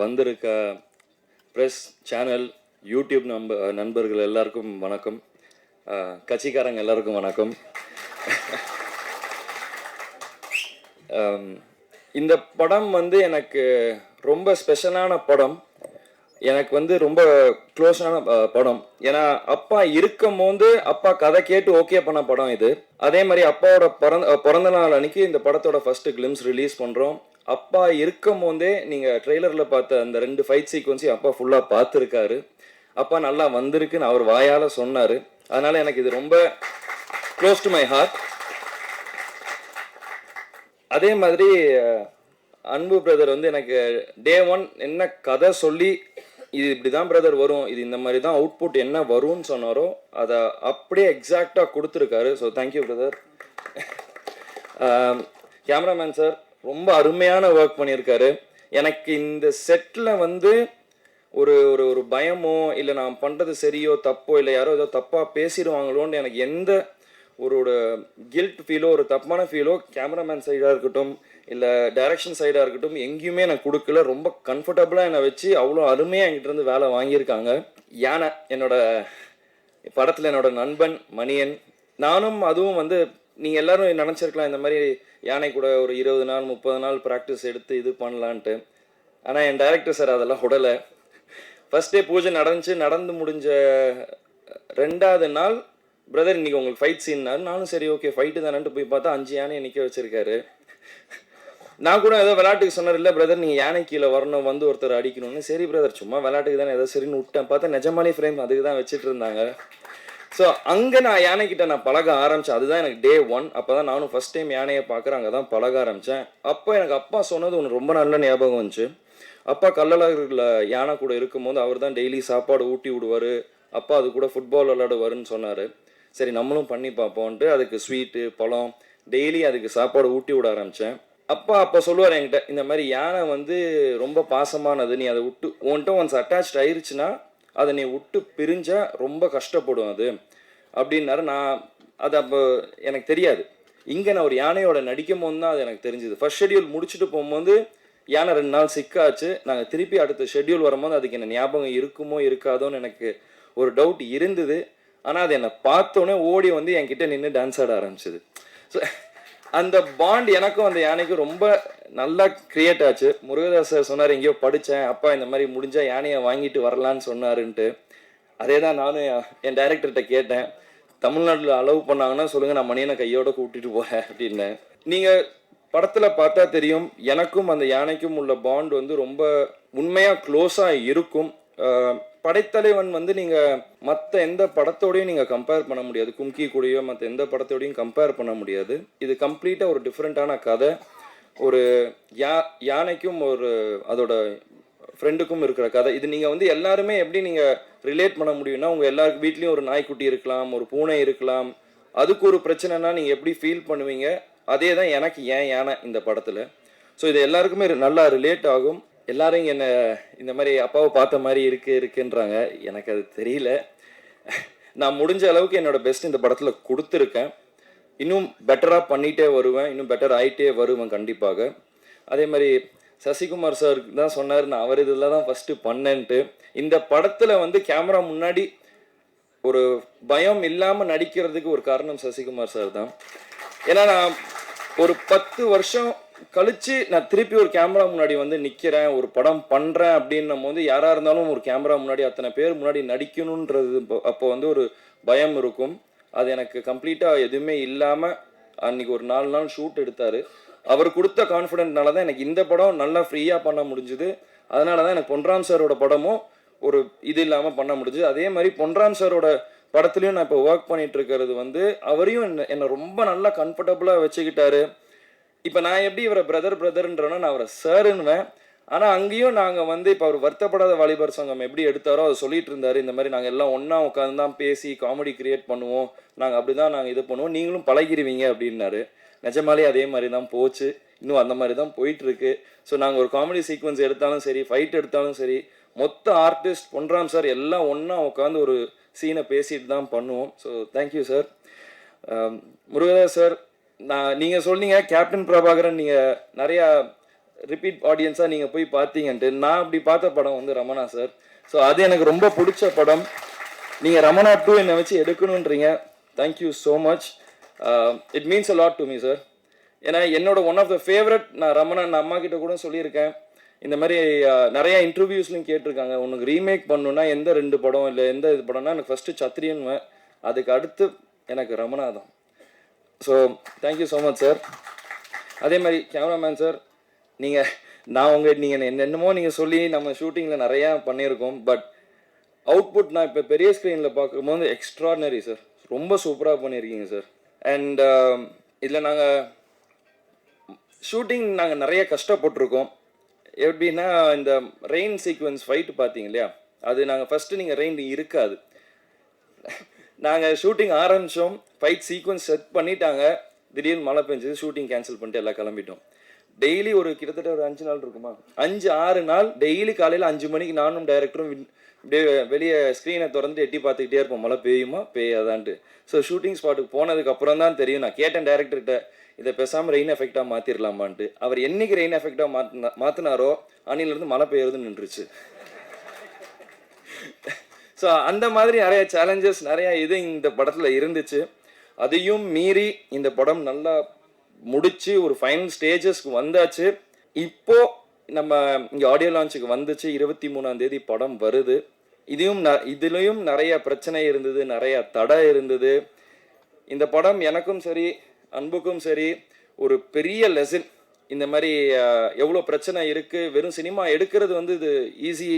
வந்திருக்க press channel YouTube நம்ப நண்பர்கள் எல்லாருக்கும் வணக்கம். கட்சிக்காரங்க எல்லாருக்கும் வணக்கம். இந்த படம் வந்து எனக்கு ரொம்ப ஸ்பெஷலான படம். எனக்கு வந்து ரொம்ப க்ளோஸான படம். ஏன்னா அப்பா இருக்கும் போது அப்பா கதை கேட்டு ஓகே பண்ண படம் இது. அதே மாதிரி அப்பாவோட பிறந்த பிறந்த நாள் அன்னைக்கு இந்த படத்தோட ஃபர்ஸ்ட் கிளிம்ஸ் ரிலீஸ் பண்ணுறோம் அப்பா இருக்கும் போதே நீங்கள் ட்ரெய்லரில் பார்த்த அந்த ரெண்டு ஃபைட் சீக்வன்ஸையும் அப்பா ஃபுல்லாக பார்த்துருக்காரு. அப்பா நல்லா வந்திருக்குன்னு அவர் வாயால் சொன்னார். அதனால் எனக்கு இது ரொம்ப க்ளோஸ் டு மை ஹார்ட் அதே மாதிரி அன்பு பிரதர் வந்து எனக்கு டே ஒன் என்ன கதை சொல்லி இது இப்படி தான் பிரதர் வரும் இது இந்த மாதிரி தான் அவுட்புட் என்ன வரும்னு சொன்னாரோ அதை அப்படியே எக்ஸாக்டாக கொடுத்துருக்காரு. So thank you brother cameraman sir ரொம்ப அருமையான ஒர்க் பண்ணியிருக்காரு. எனக்கு இந்த செட்டில் வந்து ஒரு ஒரு ஒரு பயமோ இல்லை நான் பண்ணுறது சரியோ தப்போ இல்லை யாரோ ஏதோ தப்பாக பேசிடுவாங்களோன்னு எனக்கு எந்த ஒரு கில்ட் ஃபீலோ ஒரு தப்பான ஃபீலோ கேமராமேன் சைடாக இருக்கட்டும் இல்லை டைரக்ஷன் சைடாக இருக்கட்டும் எங்கேயுமே எனக்கு கொடுக்கல. ரொம்ப கம்ஃபர்டபுளாக என்னை வச்சு அவ்வளோ அருமையாக என்கிட்ட இருந்து வேலை வாங்கியிருக்காங்க. யானை என்னோட படத்தில் என்னோட நண்பன் மணியன் நானும் அதுவும் வந்து நீங்கள் எல்லாரும் நினச்சிருக்கலாம் இந்த மாதிரி யானை கூட ஒரு இருபது நாள் முப்பது நாள் ப்ராக்டிஸ் எடுத்து இது பண்ணலான்ட்டு. ஆனால் என் டைரக்டர் சார் அதெல்லாம் உடலை. ஃபஸ்ட் டே பூஜை நடந்துச்சு நடந்து முடிஞ்ச ரெண்டாவது நாள் பிரதர் இன்னைக்கு உங்களுக்கு ஃபைட் சீன்னாரு நானும் சரி ஓகே ஃபைட்டு தானேன்ட்டு போய் பார்த்தா அஞ்சு யானையை நிற்க வச்சுருக்காரு. நான் கூட ஏதோ விளையாட்டுக்கு சொன்னார் இல்லை பிரதர் நீங்கள் யானை கீழே வரணும் வந்து ஒருத்தர் அடிக்கணும்னு. சரி பிரதர் சும்மா விளையாட்டுக்கு தானே ஏதோ சரின்னு விட்டேன். பார்த்தா நிஜமாலே ஃப்ரேம் அதுக்கு தான் வச்சுட்டு இருந்தாங்க. ஸோ அங்கே நான் யானைக்கிட்ட நான் பழக ஆரம்பித்தேன் அதுதான் எனக்கு டே ஒன் அப்போ தான் நானும் ஃபஸ்ட் டைம் யானையை பார்க்குறேன். அங்கே தான் பழக ஆரம்பித்தேன் அப்போ எனக்கு அப்பா சொன்னது ஒன்று ரொம்ப நல்ல ஞாபகம் வந்துச்சு. அப்பா கல்லழகரில் யானை கூட இருக்கும்போது அவர் தான் டெய்லி சாப்பாடு ஊட்டி விடுவார். அப்பா அது கூட ஃபுட்பால் விளையாடுவாருன்னு சொன்னார். சரி நம்மளும் பண்ணி பார்ப்போன்ட்டு அதுக்கு ஸ்வீட்டு பழம் டெய்லி அதுக்கு சாப்பாடு ஊட்டி விட ஆரம்பித்தேன் அப்பா அப்போ சொல்லுவார் என்கிட்ட இந்த மாதிரி யானை வந்து ரொம்ப பாசமானது. நீ அதை விட்டு உன்கிட்ட ஒன்ஸ் அட்டாச்ட் ஆயிருச்சுன்னா அதை நீ விட்டு பிரிஞ்சால் ரொம்ப கஷ்டப்படும் அது. அப்படின்னாரு. நான் அது அப்போ எனக்கு தெரியாது. இங்கே நான் ஒரு யானையோட நடிக்கும் போது தான் அது எனக்கு தெரிஞ்சுது. ஃபர்ஸ்ட் ஷெட்யூல் முடிச்சுட்டு போகும்போது யானை ரெண்டு நாள் சிக்காச்சு. நாங்கள் திருப்பி அடுத்த ஷெட்யூல் வரும்போது அதுக்கு என்ன ஞாபகம் இருக்குமோ இருக்காதோன்னு எனக்கு ஒரு டவுட் இருந்தது. ஆனால் அது என்னை பார்த்தோன்னே ஓடி வந்து என்கிட்ட நின்று டான்ஸ் ஆட ஆரம்பிச்சது. ஸோ அந்த பாண்ட் எனக்கும் அந்த யானைக்கும் ரொம்ப நல்லா கிரியேட் ஆச்சு. முருகதாசர் சொன்னார் எங்கேயோ படித்தேன் அப்பா இந்த மாதிரி முடிஞ்சால் யானையை வாங்கிட்டு வரலான்னு சொன்னாருன்ட்டு. அதே தான் நானும் என் டைரக்டர்கிட்ட கேட்டேன். தமிழ்நாட்டில் அலோவ் பண்ணாங்கன்னா சொல்லுங்கள் நான் மணியனை கையோட கூட்டிட்டு போகிறேன் அப்படின்னேன். நீங்கள் படத்தில் பார்த்தா தெரியும் எனக்கும் அந்த யானைக்கும் உள்ள பாண்ட் வந்து ரொம்ப உண்மையாக க்ளோஸாக இருக்கும். படைத்தலைவன் வந்து நீங்கள் மற்ற எந்த படத்தோடையும் நீங்கள் கம்பேர் பண்ண முடியாது. கும்கி கூடயோ மற்ற எந்த படத்தோடையும் கம்பேர் பண்ண முடியாது. இது கம்ப்ளீட்டாக ஒரு டிஃப்ரெண்ட்டான கதை. ஒரு யா யானைக்கும் ஒரு அதோட ஃப்ரெண்டுக்கும் இருக்கிற கதை. இது நீங்கள் வந்து எல்லாருமே எப்படி நீங்கள் ரிலேட் பண்ண முடியும்னா உங்கள் எல்லாருக்கு வீட்லேயும் ஒரு நாய்க்குட்டி இருக்கலாம் ஒரு பூனை இருக்கலாம். அதுக்கு ஒரு பிரச்சனைனா நீங்கள் எப்படி ஃபீல் பண்ணுவீங்க? அதே தான் எனக்கு ஏன் யானை இந்த படத்தில். ஸோ இது எல்லாருக்குமே நல்லா ரிலேட் ஆகும். எல்லாரும் என்னை இந்த மாதிரி அப்பாவை பார்த்த மாதிரி இருக்கு இருக்குன்றாங்க. எனக்கு அது தெரியல. நான் முடிஞ்ச அளவுக்கு என்னோட பெஸ்ட் இந்த படத்தில் கொடுத்துருக்கேன். இன்னும் பெட்டராக பண்ணிகிட்டே வருவேன். இன்னும் பெட்டர் ஆகிட்டே வருவேன் கண்டிப்பாக. அதே மாதிரி சசிகுமார் சார் தான் சொன்னார் நான் அவர் இதில் தான் ஃபஸ்ட்டு பண்ணேன்ட்டு. இந்த படத்தில் வந்து கேமரா முன்னாடி ஒரு பயம் இல்லாமல் நடிக்கிறதுக்கு ஒரு காரணம் சசிகுமார் சார் தான். ஏன்னா நான் ஒரு பத்து வருஷம் கழிச்சு நான் திருப்பி ஒரு கேமரா முன்னாடி வந்து நிற்கிறேன் ஒரு படம் பண்ணுறேன் அப்படின்னும் போது யாராக இருந்தாலும் ஒரு கேமரா முன்னாடி அத்தனை பேர் முன்னாடி நடிக்கணுன்றது இப்போ- அப்போ வந்து ஒரு பயம் இருக்கும். அது எனக்கு கம்ப்ளீட்டாக எதுவுமே இல்லாமல் அன்னைக்கு ஒரு நாலு நாள் ஷூட் எடுத்தார். அவர் கொடுத்த கான்ஃபிடென்ட்னால தான் எனக்கு இந்த படம் நல்லா ஃப்ரீயாக பண்ண முடிஞ்சுது. அதனால தான் எனக்கு பொன்ராம் சாரோட படமும் ஒரு இது இல்லாமல் பண்ண முடிஞ்சுது. அதே மாதிரி பொன்ராம் சாரோட படத்துலையும் நான் இப்போ ஒர்க் பண்ணிட்டு இருக்கிறது வந்து அவரையும் என்ன என்னை ரொம்ப நல்லா கம்ஃபர்டபுளாக வச்சுக்கிட்டாரு. இப்போ நான் எப்படி இவரை பிரதர் பிரதர்ன்றனோ நான் அவரை சாருன்னுவேன் ஆனால் அங்கேயும் நாங்கள் வந்து இப்போ அவர் வருத்தப்படாத வாலிபர் சங்கம் எப்படி எடுத்தாரோ அதை சொல்லிட்டு இருந்தார். இந்த மாதிரி நாங்கள் எல்லாம் ஒன்றா உட்காந்து தான் பேசி காமெடி கிரியேட் பண்ணுவோம். நாங்கள் அப்படி தான் நாங்கள் இது பண்ணுவோம். நீங்களும் பழகிருவீங்க அப்படின்னாரு. நிஜமாலே அதே மாதிரி தான் போச்சு. இன்னும் அந்த மாதிரி தான் போயிட்டு இருக்கு. ஸோ நாங்கள் ஒரு காமெடி சீக்வன்ஸ் எடுத்தாலும் சரி ஃபைட் எடுத்தாலும் சரி மொத்த ஆர்டிஸ்ட் பொன்ராம் சார் எல்லாம் ஒன்றா உட்காந்து ஒரு சீனை பேசிட்டு தான் பண்ணுவோம். So thank you sir Murugadoss sir நான் நீங்கள் சொன்னீங்க கேப்டன் பிரபாகரன் நீங்கள் நிறையா ரிப்பீட் ஆடியன்ஸாக நீங்கள் போய் பார்த்தீங்கன்ட்டு. நான் அப்படி பார்த்த படம் வந்து ரமணா சார் ஸோ அது எனக்கு ரொம்ப பிடிச்ச படம். நீங்கள் ரமணா டூ என்னை வச்சு எடுக்கணுன்றீங்க. Thank you so much it means a lot to me sir ஏன்னா என்னோட ஒன் ஆஃப் த ஃபேவரட் நான் ரமணா நான் அம்மா கிட்ட கூட சொல்லியிருக்கேன். இந்த மாதிரி uh, நிறையா இன்டர்வியூஸ்லையும் கேட்டிருக்காங்க. உனக்கு ரீமேக் பண்ணுன்னா எந்த ரெண்டு படம் இல்லை எந்த இது படம்னா எனக்கு ஃபஸ்ட்டு சத்திரியன்வேன் அதுக்கு அடுத்து எனக்கு ரமணா தான். So thank you so much sir அதே மாதிரி கேமராமேன் சார் நீங்கள் நான் உங்கள் நீங்கள் என்னென்னமோ நீங்கள் சொல்லி நம்ம ஷூட்டிங்கில் நிறையா பண்ணியிருக்கோம் பட் அவுட்புட் நான் இப்போ பெரிய ஸ்க்ரீனில் பார்க்கும்போது எக்ஸ்ட்ராடனரி சார் ரொம்ப சூப்பராக பண்ணியிருக்கீங்க சார் அண்ட் um, இதில் நாங்கள் ஷூட்டிங் நாங்கள் நிறைய கஷ்டப்பட்டிருக்கோம். எப்படின்னா இந்த ரெயின் சீக்வன்ஸ் ஃபைட்டு பார்த்தீங்க இல்லையா? அது நாங்கள் ஃபஸ்ட்டு நீங்கள் ரெயின் இருக்காது. நாங்கள் ஷூட்டிங் ஆரம்பித்தோம் ஃபைட் சீக்வன்ஸ் செட் பண்ணிட்டாங்க. திடீர்னு மழை பெஞ்சது. ஷூட்டிங் கேன்சல் பண்ணிட்டு எல்லாம் கிளம்பிட்டோம். டெய்லி ஒரு கிட்டத்தட்ட ஒரு அஞ்சு நாள் இருக்குமா? அஞ்சு ஆறு நாள். டெய்லி காலையில் அஞ்சு மணிக்கு நானும் டைரக்டரும் அப்படியே வெளியே ஸ்க்ரீனை திறந்து எட்டி பார்த்துக்கிட்டே இருப்போம். மழை பெய்யுமா? பெய்யாதான்ட்டு. ஸோ ஷூட்டிங் ஸ்பாட்டுக்கு போனதுக்கு அப்புறம் தான் தெரியும். நான் கேட்டேன் டேரக்டர்கிட்ட இதை பேசாமல் ரெயின் எஃபெக்டாக மாற்றிடலாமான்ட்டு அவர் என்னைக்கு ரெயின் எஃபெக்டாக மாற்றினா மாற்றினாரோ அணிலிருந்து மழை பெய்யறது நின்றுச்சு. ஸோ அந்த மாதிரி நிறைய சேலஞ்சஸ் நிறைய இது இந்த படத்தில் இருந்துச்சு. அதையும் மீறி இந்த படம் நல்லா முடிச்சு ஒரு ஃபைனல் ஸ்டேஜஸ்க்கு வந்தாச்சு. இப்போ நம்ம இங்கே ஆடியோ லான்ச்சுக்கு வந்துச்சு. இருபத்தி மூணாம் தேதி படம் வருது. இதையும் ந இதுலேயும் நிறைய பிரச்சனை இருந்தது நிறைய தடை இருந்தது. இந்த படம் எனக்கும் சரி அன்புக்கும் சரி ஒரு பெரிய லெசன் இந்த மாதிரி எவ்வளோ பிரச்சனை இருக்குது வெறும் சினிமா எடுக்கிறது வந்து இது ஈஸி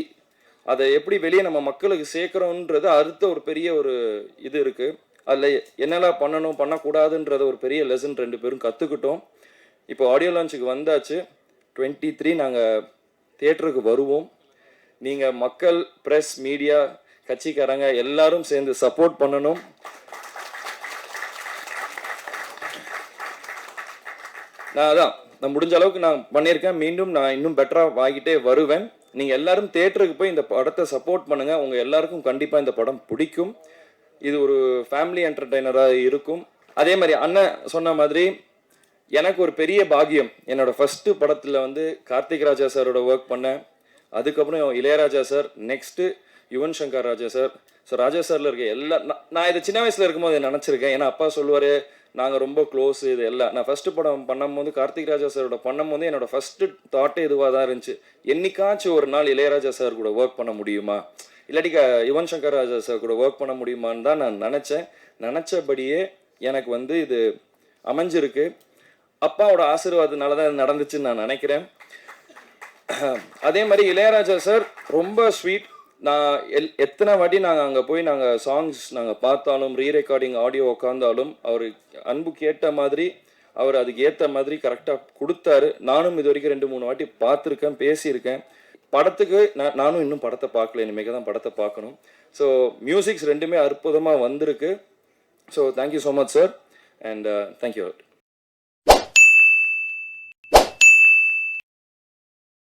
அதை எப்படி வெளியே நம்ம மக்களுக்கு சேர்க்குறோன்றது அடுத்த ஒரு பெரிய ஒரு இது இருக்குது அதில் என்னெல்லாம் பண்ணணும் பண்ணக்கூடாதுன்றத ஒரு பெரிய லெசன் ரெண்டு பேரும் கற்றுக்கிட்டோம் இப்போ ஆடியோ லான்ச்சுக்கு வந்தாச்சு. டுவெண்ட்டி த்ரீ நாங்கள் தேட்டருக்கு வருவோம். நீங்கள் மக்கள் ப்ரெஸ் மீடியா கட்சிக்காரங்க எல்லாரும் சேர்ந்து சப்போர்ட் பண்ணணும். நான் அதான் நான் முடிஞ்ச அளவுக்கு நான் பண்ணியிருக்கேன். மீண்டும் நான் இன்னும் பெட்டராக வாங்கிட்டே வருவேன். நீங்கள் எல்லாரும் தேட்டருக்கு போய் இந்த படத்தை சப்போர்ட் பண்ணுங்கள் உங்கள் எல்லாருக்கும் கண்டிப்பாக இந்த படம் பிடிக்கும். இது ஒரு ஃபேமிலி என்டர்டெய்னராக இருக்கும். அதே மாதிரி அண்ணன் சொன்ன மாதிரி எனக்கு ஒரு பெரிய பாகியம் என்னோட ஃபஸ்ட்டு படத்தில் வந்து கார்த்திக் ராஜா சாரோட ஒர்க் பண்ணேன். அதுக்கப்புறம் Ilaiyaraaja sir next Yuvan Shankar Raja sir so Raja சாரில் இருக்க எல்லா நான் நான் சின்ன வயசில் இருக்கும்போது நினச்சிருக்கேன். ஏன்னா அப்பா சொல்லுவார் நாங்கள் ரொம்ப க்ளோஸ் இது எல்லாம். நான் ஃபஸ்ட்டு படம் பண்ணும்போது கார்த்திக் ராஜா சாரோட பண்ணும்போது என்னோடய ஃபஸ்ட்டு தாட்டே இதுவாக தான் இருந்துச்சு. என்னைக்காச்சும் ஒரு நாள் இளையராஜா சார் கூட ஒர்க் பண்ண முடியுமா? இல்லாட்டி யுவன் சங்கர் ராஜா சார் கூட ஒர்க் பண்ண முடியுமான்னு தான் நான் நினச்சேன். நினச்சபடியே எனக்கு வந்து இது அமைஞ்சிருக்கு. அப்பாவோட ஆசீர்வாதனால தான் இது நடந்துச்சுன்னு நான் நினைக்கிறேன். அதே மாதிரி இளையராஜா சார் ரொம்ப ஸ்வீட் நான் எல் எத்தனை வாட்டி நாங்கள் அங்கே போய் நாங்கள் சாங்ஸ் நாங்கள் பார்த்தாலும் ரீ ரெக்கார்டிங் ஆடியோ உட்காந்தாலும் அவர் அன்பு கேட்ட மாதிரி அவர் அதுக்கு ஏற்ற மாதிரி கரெக்டாக கொடுத்தாரு. நானும் இது வரைக்கும் ரெண்டு மூணு வாட்டி பார்த்துருக்கேன் பேசியிருக்கேன். படத்துக்கு நான் நானும் இன்னும் படத்தை பார்க்கல. இனிமேல் தான் படத்தை பார்க்கணும். ஸோ மியூசிக்ஸ் ரெண்டுமே அற்புதமாக வந்திருக்கு. So thank you so much sir and thank you